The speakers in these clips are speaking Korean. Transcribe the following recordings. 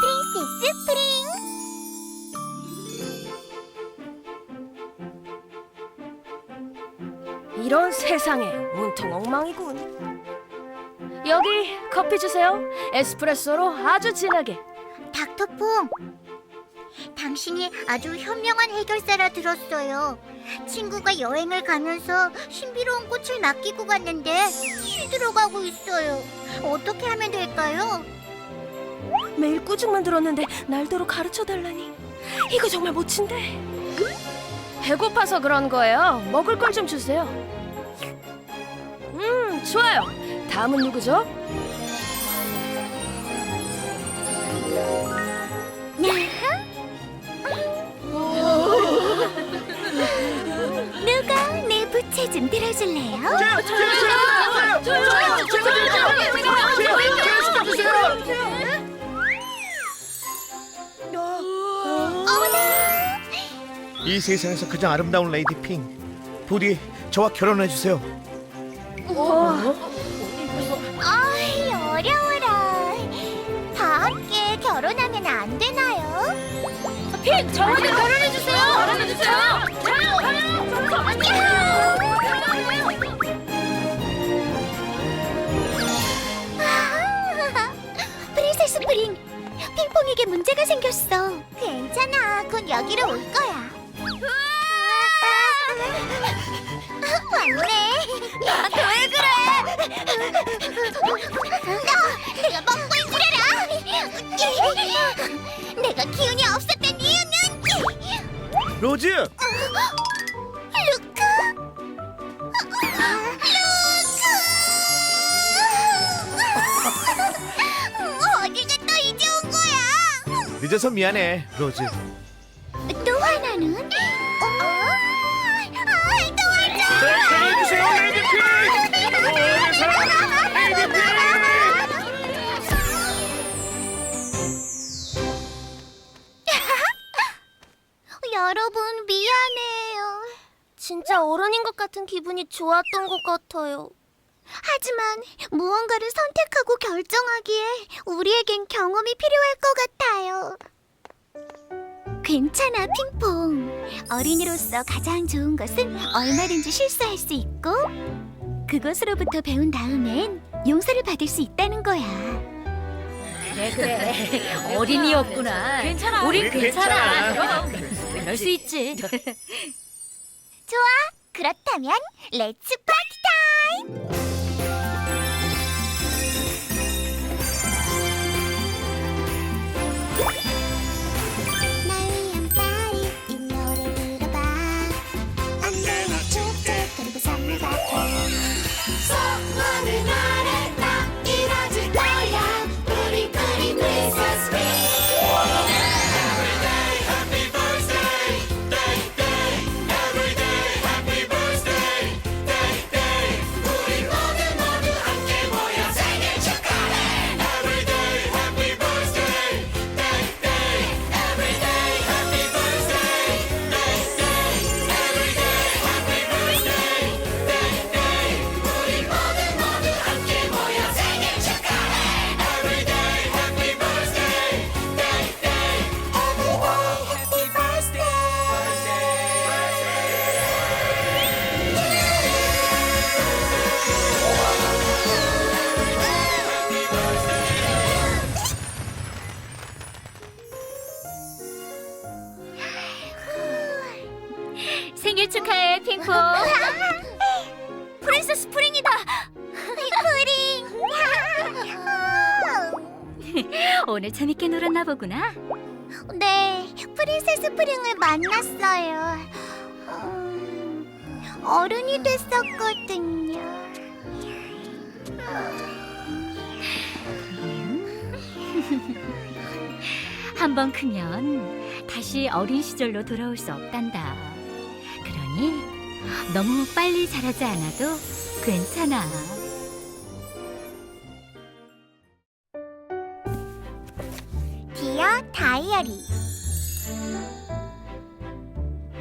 프린세스 프링 이런 세상에 온통 엉망이군. 여기 커피 주세요. 에스프레소로 아주 진하게. 닥터퐁 당신이 아주 현명한 해결사라 들었어요 친구가 여행을 가면서 신비로운 꽃을 맡기고 갔는데 시들어가고 있어요 어떻게 하면 될까요? 매일 꾸중만 들었는데 날도록 가르쳐 달라니. 이거 정말 멋진데. 배고파서 그런 거예요. 먹을 걸 좀 주세요. 음, 좋아요. 다음은 누구죠? 내 부채 좀 들어줄래요? 어머나 이 세상에서 가장 아름다운 레이디 핑 부디 저와 결혼해 주세요. 아이 어려워라 다 함께 결혼하면 안 되나요? 핑, 저한테 결혼 핑퐁에게 문제가 생겼어. 괜찮아. 곧 여기로 올 거야. 왔네. 나한테 왜 그래? 내가 먹고 있으려라. 내가 기운이 없었던 이유는? 로즈, 늦어서 미안해, 로즈. 또 하나는? 어? 아, 주세요, 레이디 레이디 핑. 여러분 미안해요. 진짜 어른인 것 같은 기분이 좋았던 것 같아요. 하지만 무언가를 선택하고 결정하기에 우리에겐 경험이 필요할 것 같아요. 괜찮아, 핑퐁. 어린이로서 가장 좋은 것은 얼마든지 실수할 수 있고 그것으로부터 배운 다음엔 용서를 받을 수 있다는 거야. 그래 그래 어린이였구나 괜찮아 우린 괜찮아 괜찮아. 그럼 그럴 수 있지 좋아. 그렇다면 렛츠 파티 축하해 핑퐁 프린세스 프링이다. 프링. 오늘 재밌게 놀았나 보구나 네, 프린세스 프링을 만났어요. 음, 어른이 됐었거든요. 한 번 크면 다시 어린 시절로 돌아올 수 없단다 그러니 너무 빨리 자라지 않아도 괜찮아 디어 다이어리.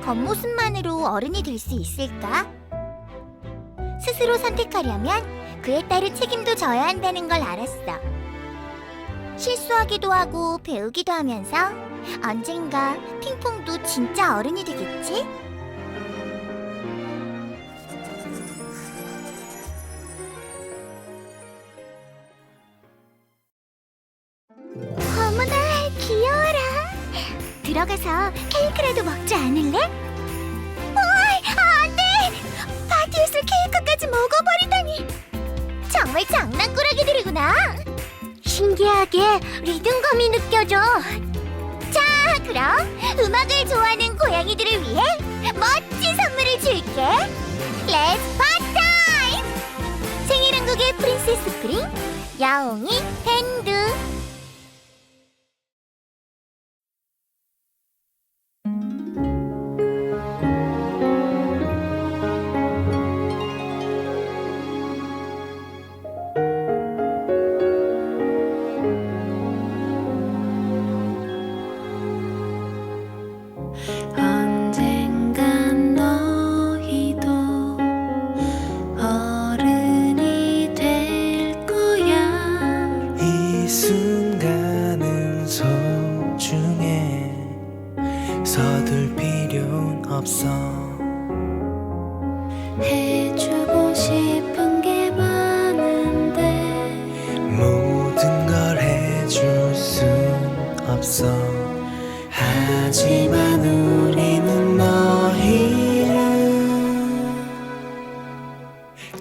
겉모습만으로 어른이 될 수 있을까? 스스로 선택하려면 그에 따른 책임도 져야 한다는 걸 알았어. 실수하기도 하고 배우기도 하면서 언젠가 핑퐁도 진짜 어른이 되겠지? 들어가서 케이크라도 먹지 않을래? 어이, 안 돼! 파티에서 케이크까지 먹어버리다니! 정말 장난꾸러기들이구나! 신기하게 리듬감이 느껴져. 자, 그럼 음악을 좋아하는 고양이들을 위해 멋진 선물을 줄게. 렛츠 파타임! 생일한국의 프린세스 프링, 야옹이 밴드.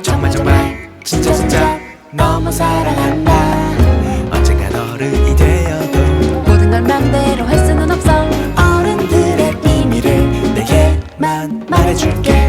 정말 정말 진짜 진짜 너무 사랑한다 언젠간 어른이 되어도 모든 걸 맘대로 할 수는 없어. 어른들의 비밀을 내게만 말해줄게